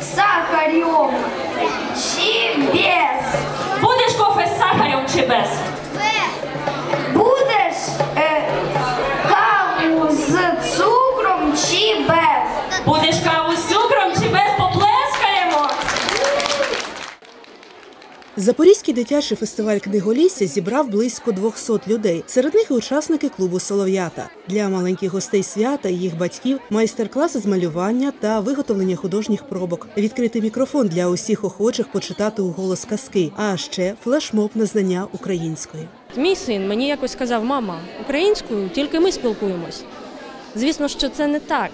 сахарем чи Запорізький дитячий фестиваль книголісся зібрав близько 200 людей. Серед них і учасники клубу Солов'ята. Для маленьких гостей свята їх батьків майстер-класи з малювання та виготовлення художніх пробок. Відкритий мікрофон для усіх охочих почитати у голос казки, а ще флешмоб на знання української. Мій син мені якось сказав, мама, українською тільки ми спілкуємось. Звісно, що це не так.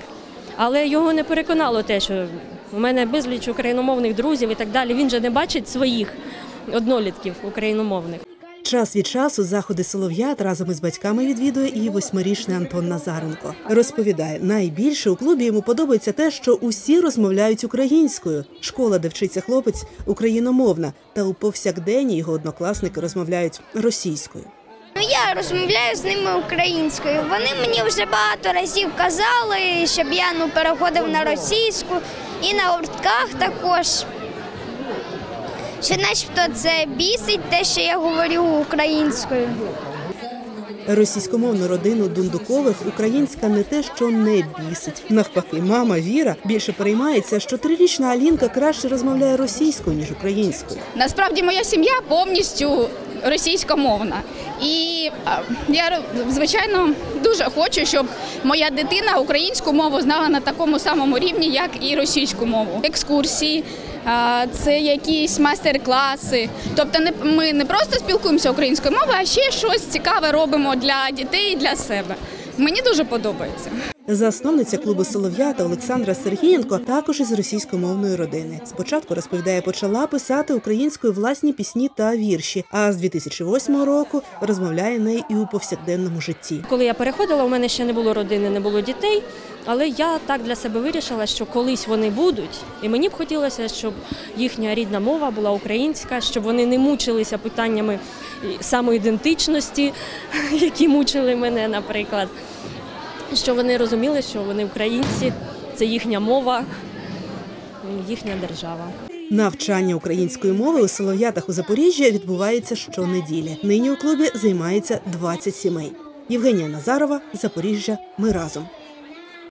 Але його не переконало те, що у мене безліч україномовних друзів і так далі. Він же не бачить своїх однолітків україномовних. Час від часу заходи солов'ят разом із батьками відвідує і восьмирічний Антон Назаренко. Розповідає, найбільше у клубі йому подобається те, що усі розмовляють українською. Школа, де вчиться хлопець, україномовна, та у повсякденні його однокласники розмовляють російською. Ну, я розмовляю з ними українською. Вони мені вже багато разів казали, щоб я ну, переходив на російську і на гуртках також. Що начебто це бісить те, що я говорю українською. Російськомовну родину Дундукових українська не те, що не бісить. Навпаки, мама Віра більше переймається, що трирічна Алінка краще розмовляє російською ніж українською. Насправді моя сім'я повністю російськомовна. І я звичайно дуже хочу, щоб моя дитина українську мову знала на такому самому рівні, як і російську мову. Екскурсії, це якісь майстер-класи. Тобто, ми не просто спілкуємося українською мовою, а ще щось цікаве робимо для дітей і для себе. Мені дуже подобається. Засновниця клубу Солов'ята Олександра Сергієнко також із російськомовної родини. Спочатку розповідає, почала писати українською власні пісні та вірші. А з 2008 року розмовляє нею і у повсякденному житті. Коли я переходила, у мене ще не було родини, не було дітей. Але я так для себе вирішила, що колись вони будуть, і мені б хотілося, щоб їхня рідна мова була українська, щоб вони не мучилися питаннями самоідентичності, які мучили мене, наприклад. Щоб вони розуміли, що вони українці, це їхня мова, їхня держава. Навчання української мови у Солов'ятах у Запоріжжі відбувається щонеділі. Нині у клубі займається 20 сімей. Євгенія Назарова, Запоріжжя. Ми разом.